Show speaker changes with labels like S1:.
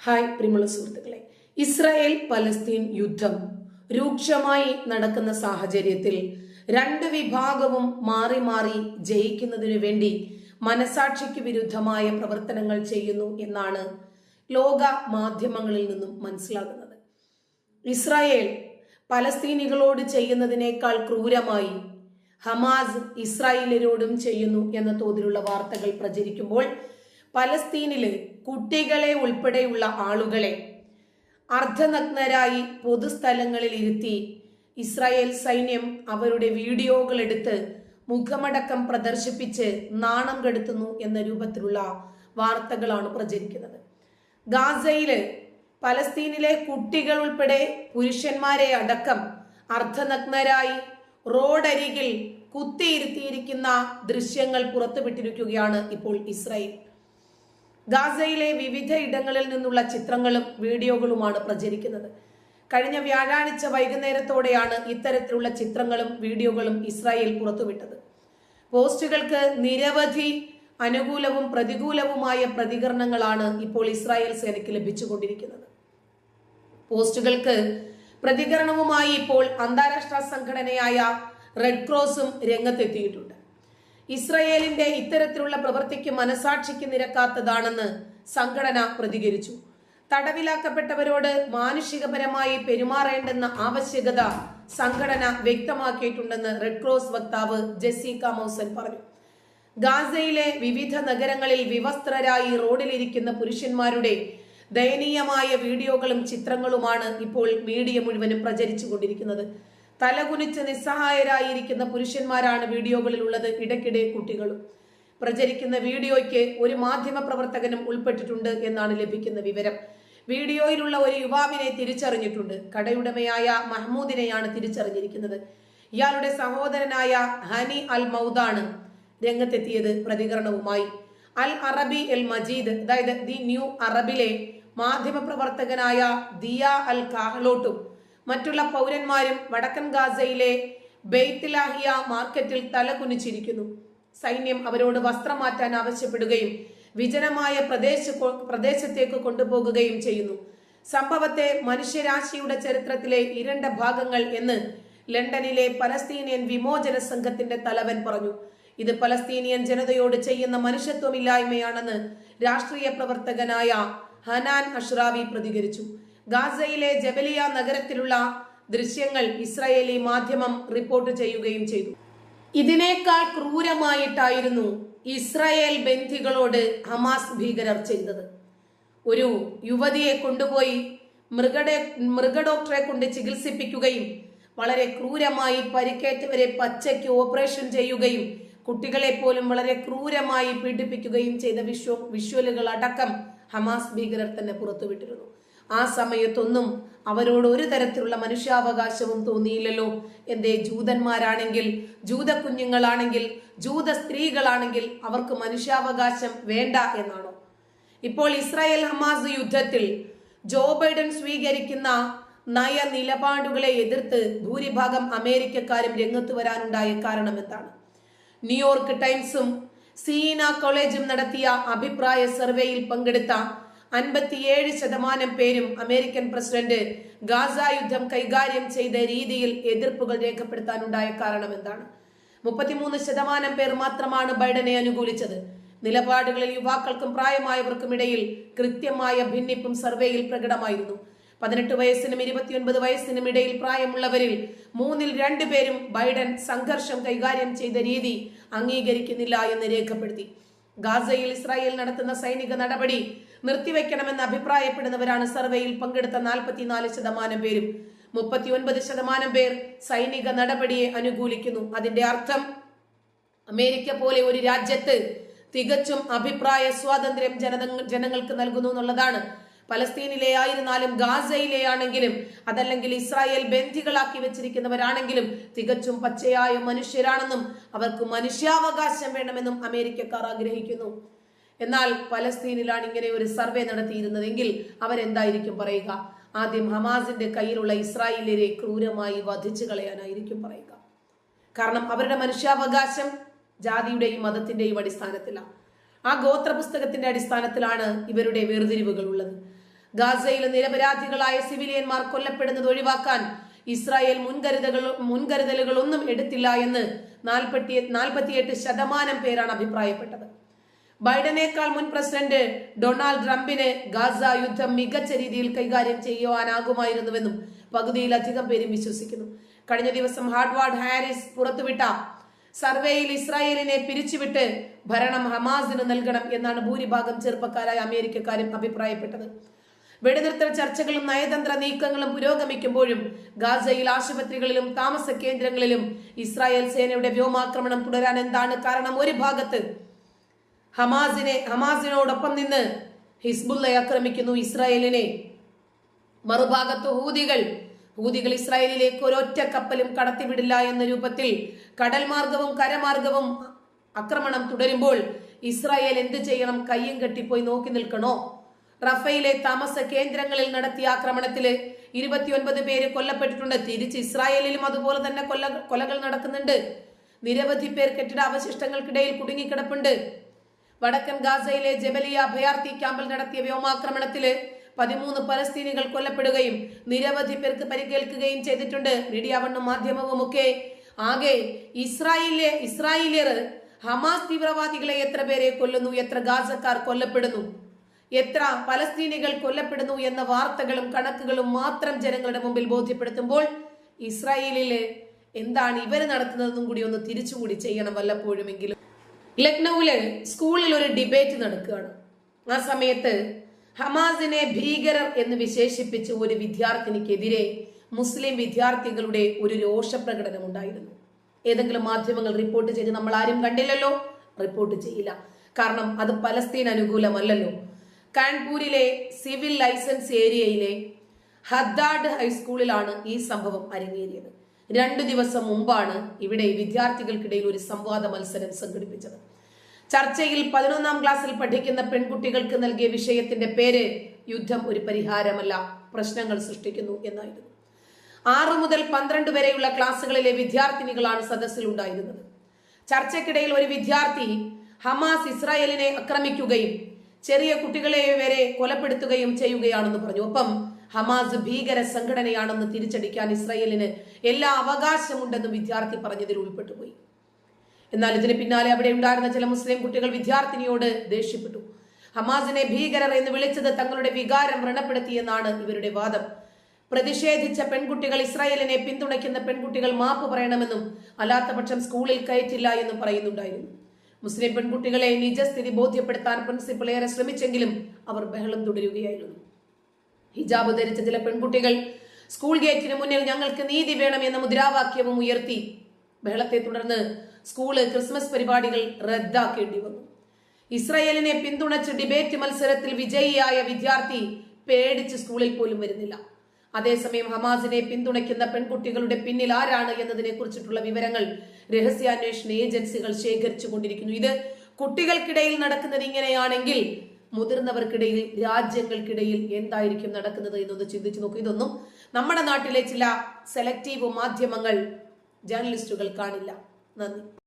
S1: Hi പ്രിയമുള്ള സുഹൃത്തുക്കളെ. Israel Palestine യുദ്ധം രൂക്ഷമായി നടക്കുന്ന സാഹചര്യത്തിൽ രണ്ട് വിഭാഗവും മാറി മാറി ജയിക്കുന്നതിനു വേണ്ടി മനസാക്ഷിക്ക് വിരുദ്ധമായ പ്രവർത്തനങ്ങൾ ചെയ്യുന്നു എന്നാണ് ലോക മാധ്യമങ്ങളിൽ നിന്നും മനസ്സിലാകുന്നത്. ഇസ്രായേൽ പലസ്തീനികളോട് ചെയ്യുന്നതിനേക്കാൾ ക്രൂരമായി ഹമാസ് ഇസ്രായേലരോടും ചെയ്യുന്നു എന്ന തോതിലുള്ള വാർത്തകൾ പ്രചരിക്കുമ്പോൾ പലസ്തീനിൽ കുട്ടികളെ ഉൾപ്പെടെയുള്ള ആളുകളെ അർദ്ധനഗ്നരായി പൊതുസ്ഥലങ്ങളിൽ ഇരുത്തി ഇസ്രായേൽ സൈന്യം അവരുടെ വീഡിയോകൾ എടുത്ത് മുഖമടക്കം പ്രദർശിപ്പിച്ച് നാണം കെടുത്തുന്നു എന്ന രൂപത്തിലുള്ള വാർത്തകളാണ് പ്രചരിക്കുന്നത്. ഗാസയിൽ പലസ്തീനിലെ കുട്ടികൾ ഉൾപ്പെടെ പുരുഷന്മാരെ അടക്കം അർദ്ധനഗ്നരായി റോഡരികിൽ കുത്തിയിരുത്തിയിരിക്കുന്ന ദൃശ്യങ്ങൾ പുറത്തുവിട്ടിരിക്കുകയാണ് ഇപ്പോൾ ഇസ്രായേൽ. ഗാസയിലെ വിവിധ ഇടങ്ങളിൽ നിന്നുള്ള ചിത്രങ്ങളും വീഡിയോകളുമാണ് പ്രചരിക്കുന്നത്. കഴിഞ്ഞ വ്യാഴാഴ്ച വൈകുന്നേരത്തോടെയാണ് ഇത്തരത്തിലുള്ള ചിത്രങ്ങളും വീഡിയോകളും ഇസ്രായേൽ പുറത്തുവിട്ടത്. പോസ്റ്റുകൾക്ക് നിരവധി അനുകൂലവും പ്രതികൂലവുമായ പ്രതികരണങ്ങളാണ് ഇപ്പോൾ ഇസ്രായേൽ സേനയ്ക്ക് ലഭിച്ചുകൊണ്ടിരിക്കുന്നത്. പോസ്റ്റുകൾക്ക് പ്രതികരണവുമായി ഇപ്പോൾ അന്താരാഷ്ട്ര സംഘടനയായ റെഡ് ക്രോസും രംഗത്തെത്തിയിട്ടുണ്ട്. ഇസ്രയേലിന്റെ ഇത്തരത്തിലുള്ള പ്രവൃത്തിക്ക് മനസാക്ഷിക്ക് നിരക്കാത്തതാണെന്ന് സംഘടന പ്രതികരിച്ചു. തടവിലാക്കപ്പെട്ടവരോട് മാനുഷികപരമായി പെരുമാറേണ്ടെന്ന ആവശ്യകത സംഘടന വ്യക്തമാക്കിയിട്ടുണ്ടെന്ന് റെഡ് ക്രോസ് വക്താവ് ജെസ്സിക്ക മൗസൻ പറഞ്ഞു. ഗാസയിലെ വിവിധ നഗരങ്ങളിൽ വിവസ്ത്രരായി റോഡിലിരിക്കുന്ന പുരുഷന്മാരുടെ ദയനീയമായ വീഡിയോകളും ചിത്രങ്ങളുമാണ് ഇപ്പോൾ മീഡിയ മുഴുവനും പ്രചരിച്ചുകൊണ്ടിരിക്കുന്നത്. തലകുനിച്ച് നിസ്സഹായരായിരിക്കുന്ന പുരുഷന്മാരാണ് വീഡിയോകളിൽ ഉള്ളത് ഇടയ്ക്കിടെ കുട്ടികളും പ്രചരിക്കുന്ന വീഡിയോയ്ക്ക് ഒരു മാധ്യമ പ്രവർത്തകനും ഉൾപ്പെട്ടിട്ടുണ്ട് എന്നാണ് ലഭിക്കുന്ന വിവരം. വീഡിയോയിലുള്ള ഒരു യുവാവിനെ തിരിച്ചറിഞ്ഞിട്ടുണ്ട്. കടയുടമയായ മഹ്മൂദിനെയാണ് തിരിച്ചറിഞ്ഞിരിക്കുന്നത്. ഇയാളുടെ സഹോദരനായ ഹനി അൽ മൗദാണ് രംഗത്തെത്തിയത് പ്രതികരണവുമായി. അൽ അറബി എൽ മജീദ് അതായത് ദി ന്യൂ അറബിലെ മാധ്യമ പ്രവർത്തകനായ ദിയ അൽ കാഹ്ലോട്ടും മറ്റുള്ള പൗരന്മാരും വടക്കൻ ഗാസയിലെ ബെയ്ത്തിലാഹിയ മാർക്കറ്റിൽ തലകുനിച്ചിരിക്കുന്നു. സൈന്യം അവരോട് വസ്ത്രം മാറ്റാൻ ആവശ്യപ്പെടുകയും വിജനമായ പ്രദേശ പ്രദേശത്തേക്ക് കൊണ്ടുപോകുകയും ചെയ്യുന്നു. സംഭവത്തെ മനുഷ്യരാശിയുടെ ചരിത്രത്തിലെ ഇരണ്ട ഭാഗങ്ങൾ എന്ന് ലണ്ടനിലെ പലസ്തീനിയൻ വിമോചന സംഘത്തിന്റെ തലവൻ പറഞ്ഞു. ഇത് പലസ്തീനിയൻ ജനതയോട് ചെയ്യുന്ന മനുഷ്യത്വമില്ലായ്മയാണെന്ന് രാഷ്ട്രീയ പ്രവർത്തകനായ ഹനാൻ അഷ്റാവി പ്രതികരിച്ചു. ഗാസയിലെ ജബലിയ നഗരത്തിലുള്ള ദൃശ്യങ്ങൾ ഇസ്രായേലി മാധ്യമം റിപ്പോർട്ട് ചെയ്യുകയും ചെയ്തു. ഇതിനേക്കാൾ ക്രൂരമായിട്ടായിരുന്നു ഇസ്രായേൽ ബന്ധികളോട് ഹമാസ് ഭീകരർ ചെയ്തത്. ഒരു യുവതിയെ കൊണ്ടുപോയി മൃഗഡെ മൃഗഡോക്ടറെ കൊണ്ട് ചികിത്സിപ്പിക്കുകയും വളരെ ക്രൂരമായി പരിക്കേറ്റവരെ പച്ചയ്ക്ക് ഓപ്പറേഷൻ ചെയ്യുകയും കുട്ടികളെ പോലും വളരെ ക്രൂരമായി പീഡിപ്പിക്കുകയും ചെയ്ത വിശ്വ വിഷ്വലുകൾ അടക്കം ഹമാസ് ഭീകരർ തന്നെ പുറത്തുവിട്ടിരുന്നു. ആ സമയത്തൊന്നും അവരോട് ഒരു തരത്തിലുള്ള മനുഷ്യാവകാശവും തോന്നിയില്ലല്ലോ. എന്തേ ജൂതന്മാരാണെങ്കിൽ ജൂത കുഞ്ഞുങ്ങളാണെങ്കിൽ ജൂത സ്ത്രീകളാണെങ്കിൽ അവർക്ക് മനുഷ്യാവകാശം വേണ്ട എന്നാണോ? ഇപ്പോൾ ഇസ്രായേൽ ഹമാസ് യുദ്ധത്തിൽ ജോ ബൈഡൻ സ്വീകരിക്കുന്ന നയ നിലപാടുകളെ എതിർത്ത് ഭൂരിഭാഗം അമേരിക്കക്കാരും രംഗത്ത് വരാനുണ്ടായ കാരണം എന്താണ്? ന്യൂയോർക്ക് ടൈംസും സീന കോളേജും നടത്തിയ അഭിപ്രായ സർവേയിൽ പങ്കെടുത്ത അൻപത്തിയേഴ് ശതമാനം പേരും അമേരിക്കൻ പ്രസിഡന്റ് ഗാസ യുദ്ധം കൈകാര്യം ചെയ്ത രീതിയിൽ എതിർപ്പുകൾ രേഖപ്പെടുത്താനുണ്ടായ കാരണം എന്താണ്? മുപ്പത്തിമൂന്ന് ശതമാനം പേർ മാത്രമാണ് ബൈഡനെ അനുകൂലിച്ചത്. നിലപാടുകളിൽ യുവാക്കൾക്കും പ്രായമായവർക്കും ഇടയിൽ കൃത്യമായ ഭിന്നിപ്പും സർവേയിൽ പ്രകടമായിരുന്നു. പതിനെട്ട് വയസ്സിനും ഇരുപത്തിയൊൻപത് വയസ്സിനും ഇടയിൽ പ്രായമുള്ളവരിൽ മൂന്നിൽ രണ്ടു പേരും ബൈഡൻ സംഘർഷം കൈകാര്യം ചെയ്ത രീതി അംഗീകരിക്കുന്നില്ല എന്ന് രേഖപ്പെടുത്തി. ഗാസയിൽ ഇസ്രായേൽ നടത്തുന്ന സൈനിക നടപടി നിർത്തിവെക്കണമെന്ന് അഭിപ്രായപ്പെടുന്നവരാണ് സർവേയിൽ പങ്കെടുത്ത നാൽപ്പത്തിനാല് ശതമാനം പേരും. മുപ്പത്തിയൊൻപത് ശതമാനം പേർ സൈനിക നടപടിയെ അനുകൂലിക്കുന്നു. അതിന്റെ അർത്ഥം അമേരിക്ക പോലെ ഒരു രാജ്യത്ത് തികച്ചും അഭിപ്രായ സ്വാതന്ത്ര്യം ജനത ജനങ്ങൾക്ക് നൽകുന്നു എന്നുള്ളതാണ്. പലസ്തീനിലെ ആയിരുന്നാലും ഗാസയിലെ ആണെങ്കിലും അതല്ലെങ്കിൽ ഇസ്രായേൽ ബന്ധികളാക്കി വെച്ചിരിക്കുന്നവരാണെങ്കിലും തികച്ചും പച്ചയായ മനുഷ്യരാണെന്നും അവർക്ക് മനുഷ്യാവകാശം വേണമെന്നും അമേരിക്കക്കാർ ആഗ്രഹിക്കുന്നു. എന്നാൽ പലസ്തീനിലാണ് ഇങ്ങനെ ഒരു സർവേ നടത്തിയിരുന്നതെങ്കിൽ അവരെന്തായിരിക്കും പറയുക? ആദ്യം ഹമാസിന്റെ കയ്യിലുള്ള ഇസ്രായേലിനെ ക്രൂരമായി വധിച്ചു കളയാനായിരിക്കും പറയുക. കാരണം അവരുടെ മനുഷ്യാവകാശം ജാതിയുടെയും മതത്തിന്റെയും അടിസ്ഥാനത്തിലാണ്. ആ ഗോത്ര പുസ്തകത്തിന്റെ അടിസ്ഥാനത്തിലാണ് ഇവരുടെ വേർതിരിവുകൾ ഉള്ളത്. ഗാസയിലെ നിരപരാധികളായ സിവിലിയന്മാർ കൊല്ലപ്പെടുന്നത് ഒഴിവാക്കാൻ ഇസ്രായേൽ മുൻകരുതകൾ മുൻകരുതലുകളൊന്നും എടുത്തില്ല എന്ന് നാൽപ്പത്തി നാൽപ്പത്തിയെട്ട് ശതമാനം പേരാണ് അഭിപ്രായപ്പെട്ടത്. ബൈഡനേക്കാൾ മുൻ പ്രസിഡന്റ് ഡൊണാൾഡ് ട്രംപിനെ ഗാസ യുദ്ധം മികച്ച രീതിയിൽ കൈകാര്യം ചെയ്യുവാനാകുമായിരുന്നുവെന്നും പകുതിയിലധികം പേരും വിശ്വസിക്കുന്നു. കഴിഞ്ഞ ദിവസം ഹാർഡ്വാർഡ് ഹാരിസ് പുറത്തുവിട്ട സർവേയിൽ ഇസ്രായേലിനെ പിരിച്ചുവിട്ട് ഭരണം ഹമാസിന് നൽകണം എന്നാണ് ഭൂരിഭാഗം ചെറുപ്പക്കാരായ അമേരിക്കക്കാരും അഭിപ്രായപ്പെട്ടത്. വെടിനിർത്തൽ ചർച്ചകളും നയതന്ത്ര നീക്കങ്ങളും പുരോഗമിക്കുമ്പോഴും ഗാസയിൽ ആശുപത്രികളിലും താമസ കേന്ദ്രങ്ങളിലും ഇസ്രായേൽ സേനയുടെ വ്യോമാക്രമണം തുടരാൻ എന്താണ് കാരണം? ഒരു ഭാഗത്ത് ഹമാസിനെ ഹമാസിനോടൊപ്പം നിന്ന് ഹിസ്ബുല്ല ആക്രമിക്കുന്നു ഇസ്രായേലിനെ. മറുഭാഗത്ത് ഹൂതികൾ ഹൂതികൾ ഇസ്രായേലിലേക്ക് ഒരൊറ്റ കപ്പലും കടത്തിവിടില്ല എന്ന രൂപത്തിൽ കടൽ മാർഗവും കരമാർഗവും ആക്രമണം തുടരുമ്പോൾ ഇസ്രായേൽ എന്ത് ചെയ്യണം? കയ്യും കെട്ടിപ്പോയി നോക്കി നിൽക്കണോ? റഫയിലെ താമസ കേന്ദ്രങ്ങളിൽ നടത്തിയ ആക്രമണത്തിൽ ഇരുപത്തിയൊൻപത് പേര് കൊല്ലപ്പെട്ടിട്ടുണ്ട്. തിരിച്ച് ഇസ്രായേലിലും അതുപോലെ തന്നെ കൊല്ല കൊലകൾ നടക്കുന്നുണ്ട്. നിരവധി പേർ കെട്ടിട അവശിഷ്ടങ്ങൾക്കിടയിൽ കുടുങ്ങിക്കിടപ്പുണ്ട്. വടക്കൻ ഗാസയിലെ ജബലിയ അഭയാർത്ഥി ക്യാമ്പിൽ നടത്തിയ വ്യോമാക്രമണത്തിൽ പതിമൂന്ന് പലസ്തീനികൾ കൊല്ലപ്പെടുകയും നിരവധി പേർക്ക് പരിക്കേൽക്കുകയും ചെയ്തിട്ടുണ്ട്. മീഡിയ വണ്ണും മാധ്യമവും ഒക്കെ ആകെ ഇസ്രായേലിലെ ഇസ്രായേലിയർ ഹമാസ് തീവ്രവാദികളെ എത്ര പേരെ കൊല്ലുന്നു എത്ര ഗാസക്കാർ കൊല്ലപ്പെടുന്നു എത്ര പലസ്തീനികൾ കൊല്ലപ്പെടുന്നു എന്ന വാർത്തകളും കണക്കുകളും മാത്രം ജനങ്ങളുടെ മുമ്പിൽ ബോധ്യപ്പെടുത്തുമ്പോൾ ഇസ്രായേലിൽ എന്താണ് ഇവർ നടത്തുന്നതെന്നും കൂടി ഒന്ന് തിരിച്ചുകൂടി ചെയ്യണം വല്ലപ്പോഴുമെങ്കിലും. ലക്നൌവിൽ സ്കൂളിൽ ഒരു ഡിബേറ്റ് നടക്കുകയാണ്. ആ സമയത്ത് ഹമാസിനെ ഭീകരർ എന്ന് വിശേഷിപ്പിച്ച് ഒരു വിദ്യാർത്ഥിനിക്കെതിരെ മുസ്ലിം വിദ്യാർത്ഥികളുടെ ഒരു രോഷപ്രകടനം ഉണ്ടായിരുന്നു. ഏതെങ്കിലും മാധ്യമങ്ങൾ റിപ്പോർട്ട് ചെയ്ത് നമ്മൾ ആരും കണ്ടില്ലല്ലോ? റിപ്പോർട്ട് ചെയ്യില്ല. കാരണം അത് പലസ്തീൻ അനുകൂലമല്ലല്ലോ. കാൺപൂരിലെ സിവിൽ ലൈസൻസ് ഏരിയയിലെ ഹദ്ദാഡ് ഹൈസ്കൂളിലാണ് ഈ സംഭവം അരങ്ങേറിയത്. രണ്ടു ദിവസം മുമ്പാണ് ഇവിടെ വിദ്യാർത്ഥികൾക്കിടയിൽ ഒരു സംവാദ മത്സരം സംഘടിപ്പിച്ചത്. ചർച്ചയിൽ പതിനൊന്നാം ക്ലാസ്സിൽ പഠിക്കുന്ന പെൺകുട്ടികൾക്ക് നൽകിയ വിഷയത്തിന്റെ പേര് യുദ്ധം ഒരു പരിഹാരമല്ല പ്രശ്നങ്ങൾ സൃഷ്ടിക്കുന്നു എന്നായിരുന്നു. ആറു മുതൽ പന്ത്രണ്ട് വരെയുള്ള ക്ലാസ്സുകളിലെ വിദ്യാർത്ഥിനികളാണ് സദസ്സിൽ ഉണ്ടായിരുന്നത് ചർച്ചയ്ക്കിടയിൽ ഒരു വിദ്യാർത്ഥി ഹമാസ് ഇസ്രായേലിനെ ആക്രമിക്കുകയും ചെറിയ കുട്ടികളെ വരെ കൊലപ്പെടുത്തുകയും ചെയ്യുകയാണെന്ന് പറഞ്ഞു. ഒപ്പം ഹമാസ് ഭീകര സംഘടനയാണെന്ന് തിരിച്ചടിക്കാൻ ഇസ്രയേലിന് എല്ലാ അവകാശമുണ്ടെന്നും വിദ്യാർത്ഥി പറഞ്ഞതിൽ ഉൾപ്പെട്ടുപോയി. എന്നാൽ ഇതിന് പിന്നാലെ അവിടെ ഉണ്ടായിരുന്ന ചില മുസ്ലിം കുട്ടികൾ വിദ്യാർത്ഥിനിയോട് ദേഷ്യപ്പെട്ടു. ഹമാസിനെ ഭീകരർ എന്ന് വിളിച്ചത് തങ്ങളുടെ വികാരം വ്രണപ്പെടുത്തിയെന്നാണ് ഇവരുടെ വാദം. പ്രതിഷേധിച്ച പെൺകുട്ടികൾ ഇസ്രായേലിനെ പിന്തുണയ്ക്കുന്ന പെൺകുട്ടികൾ മാപ്പ് പറയണമെന്നും അല്ലാത്തപക്ഷം സ്കൂളിൽ കയറ്റില്ല എന്നും പറയുന്നുണ്ടായിരുന്നു. മുസ്ലിം പെൺകുട്ടികളെ നിജസ്ഥിതി ബോധ്യപ്പെടുത്താൻ പ്രിൻസിപ്പൾ ഏറെ ശ്രമിച്ചെങ്കിലും അവർ ബഹളം തുടരുകയായിരുന്നു. ഹിജാബ് ധരിച്ച ചില പെൺകുട്ടികൾ സ്കൂൾ ഗേറ്റിന് മുന്നിൽ ഞങ്ങൾക്ക് നീതി വേണം എന്ന മുദ്രാവാക്യവും ഉയർത്തി. ബഹളത്തെ തുടർന്ന് സ്കൂൾ ക്രിസ്മസ് പരിപാടികൾ റദ്ദാക്കേണ്ടി വന്നു. ഇസ്രയേലിനെ പിന്തുണച്ച് ഡിബേറ്റ് മത്സരത്തിൽ വിജയിയായ വിദ്യാർത്ഥി പേടിച്ച് സ്കൂളിൽ പോലും വരുന്നില്ല. അതേസമയം ഹമാസിനെ പിന്തുണയ്ക്കുന്ന പെൺകുട്ടികളുടെ പിന്നിൽ ആരാണ് എന്നതിനെ കുറിച്ചിട്ടുള്ള വിവരങ്ങൾ രഹസ്യാന്വേഷണ ഏജൻസികൾ ശേഖരിച്ചു കൊണ്ടിരിക്കുന്നു. ഇത് കുട്ടികൾക്കിടയിൽ നടക്കുന്നത് ഇങ്ങനെയാണെങ്കിൽ മുതിർന്നവർക്കിടയിൽ രാജ്യങ്ങൾക്കിടയിൽ എന്തായിരിക്കും നടക്കുന്നത് എന്നൊന്ന് ചിന്തിച്ചു നോക്കൂ. ഇതൊന്നും നമ്മുടെ നാട്ടിലെ ചില സെലക്റ്റീവ് മാധ്യമങ്ങൾ ജേർണലിസ്റ്റുകൾ കാണില്ല. നന്ദി.